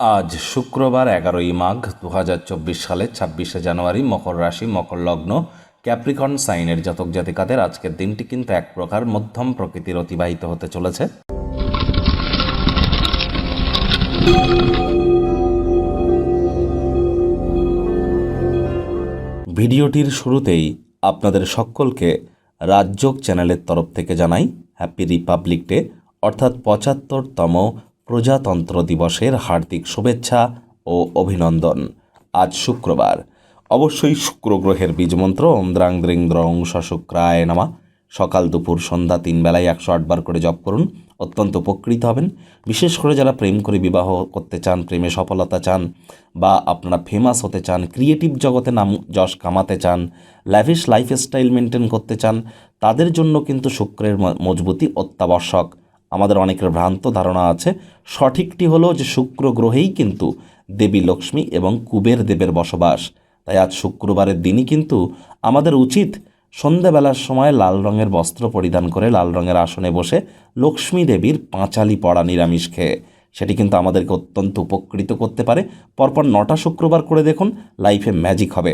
আজ শুক্রবার এগারোই মাঘ দু হাজার চব্বিশ সালের ছাব্বিশে জানুয়ারি মকর রাশি, মকর লগ্ন, ক্যাপ্রিকন সাইনের জাতক জাতিকাদের আজকের দিনটি কিন্তু এক প্রকার মধ্যম প্রকৃতির অতিবাহিত হতে চলেছে। ভিডিওটির শুরুতেই আপনাদের সকলকে রাজযোগ চ্যানেলের তরফ থেকে জানাই, হ্যাপি রিপাবলিক ডে, অর্থাৎ পঁচাত্তরতম প্রজাতন্ত্র দিবসের হার্দিক শুভেচ্ছা ও অভিনন্দন। আজ শুক্রবার। অবশ্যই শুক্র গ্রহের বীজমন্ত্র, ওম দ্রাং দ্রিং দ্রং শুক্রায় নামা। সকাল দুপুর সন্ধ্যা তিন বেলায় একশো আটবার করে জপ করুন, অত্যন্ত উপকৃত হবেন। বিশেষ করে যারা প্রেম করে বিবাহ করতে চান, প্রেমে সফলতা চান বা আপনারা ফেমাস হতে চান ক্রিয়েটিভ জগতে নাম যশ কামাতে চান ল্যাভিশ লাইফস্টাইল মেনটেন করতে চান, তাদের জন্য কিন্তু শুক্রের মজবুতি অত্যাবশ্যক। আমাদের অনেকের ভ্রান্ত ধারণা আছে। সঠিকটি হলো যে শুক্র গ্রহেই কিন্তু দেবী লক্ষ্মী এবং কুবের দেবের বসবাস। তাই আজ শুক্রবারের দিনই কিন্তু আমাদের উচিত সন্ধ্যাবেলার সময় লাল রঙের বস্ত্র পরিধান করে লাল রঙের আসনে বসে লক্ষ্মী দেবীর পাঁচালি পড়া নিরামিষ খেয়ে। সেটি কিন্তু আমাদেরকে অত্যন্ত উপকৃত করতে পারে। পরপর নটা শুক্রবার করে দেখুন, লাইফে ম্যাজিক হবে।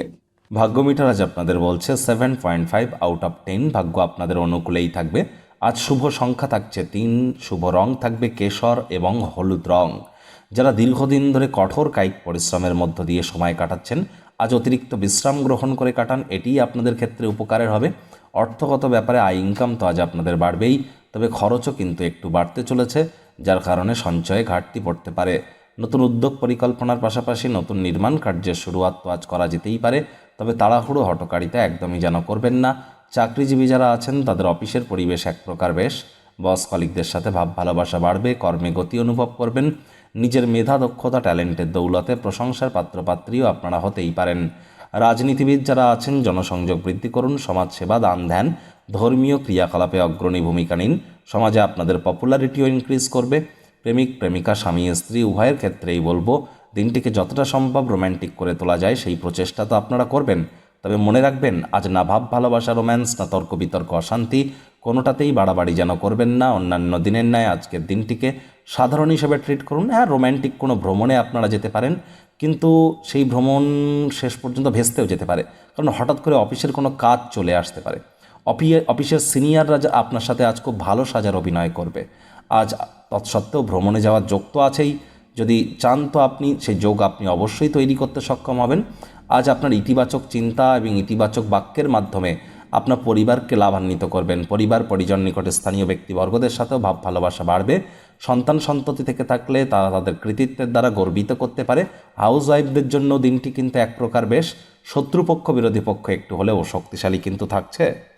ভাগ্য মিটার আজ আপনাদের বলছে seven point five out of ten ভাগ্য আপনাদের অনুকূলেই থাকবে। আজ শুভ সংখ্যা থাকছে তিন, শুভ রং থাকবে কেশর এবং হলুদ রং। যারা দীর্ঘদিন ধরে কঠোর কায়িক পরিশ্রমের মধ্য দিয়ে সময় কাটাচ্ছেন, আজ অতিরিক্ত বিশ্রাম গ্রহণ করে কাটান, এটিই আপনাদের ক্ষেত্রে উপকারের হবে। অর্থগত ব্যাপারে আয় ইনকাম তো আজ আপনাদের বাড়বেই, তবে খরচও কিন্তু একটু বাড়তে চলেছে, যার কারণে সঞ্চয়ে ঘাটতি পড়তে পারে। নতুন উদ্যোগ পরিকল্পনার পাশাপাশি নতুন নির্মাণ কার্যের শুরুয়াত তো আজ করা যেতেই পারে, তবে তাড়াহুড়ো হটকারিতা একদমই যেন করবেন না। চাকরিজীবী যারা আছেন, তাদের অফিসের পরিবেশ এক প্রকার বেশ। বস কলিকদের সাথে ভাব, ভালোবাসা বাড়বে, কর্মে গতি অনুভব করবেন। নিজের মেধা, দক্ষতা, ট্যালেন্টের দৌলতে প্রশংসার পাত্রপাত্রীও আপনারা হতেই পারেন। রাজনীতিবিদ যারা আছেন, জনসংযোগ বৃদ্ধি করুন, সমাজসেবা দান ধ্যান ধর্মীয় ক্রিয়াকলাপে অগ্রণী ভূমিকা নিন। সমাজে আপনাদের পপুলারিটিও ইনক্রিজ করবে। প্রেমিক, প্রেমিকা, স্বামী, স্ত্রী, উভয়ের ক্ষেত্রেই বলব, দিনটিকে যতটা সম্ভব রোম্যান্টিক করে তোলা যায়, সেই প্রচেষ্টা তো আপনারা করবেন। তবে মনে রাখবেন, আজ না ভাব ভালোবাসা, রোম্যান্স, না তর্ক বিতর্ক, অশান্তি, কোনোটাতেই বাড়াবাড়ি যেন করবেন না। অন্যান্য দিনের ন্যায় আজকের দিনটিকে সাধারণ হিসেবে ট্রিট করুন। হ্যাঁ রোম্যান্টিক কোনো ভ্রমণে আপনারা যেতে পারেন, কিন্তু সেই ভ্রমণ শেষ পর্যন্ত ভেস্তেও যেতে পারে। কারণ হঠাৎ করে অফিসের কোনো কাজ চলে আসতে পারে। অফি, অফিসের সিনিয়ররা যা আপনার সাথে আজ খুব ভালো সাজার অভিনয় করবে। আজ তৎসত্ত্বেও ভ্রমণে যাওয়ার যোগ তো আছেই। যদি চান তো আপনি সেই যোগ আপনি অবশ্যই তৈরি করতে সক্ষম হবেন। আজ আপনার ইতিবাচক চিন্তা এবং ইতিবাচক বাক্যের মাধ্যমে আপনার পরিবারকে লাভান্বিত করবেন। পরিবার, পরিজন নিকটে স্থানীয় ব্যক্তিবর্গদের সাথেও ভাব ভালোবাসা বাড়বে। সন্তান সন্ততি থেকে থাকলে তারা তাদের কৃতিত্বের দ্বারা গর্বিত করতে পারে। হাউস ওয়াইফদের জন্য দিনটি কিন্তু এক প্রকার বেশ। শত্রুপক্ষ, বিরোধী পক্ষ একটু হলেও শক্তিশালী কিন্তু থাকছে।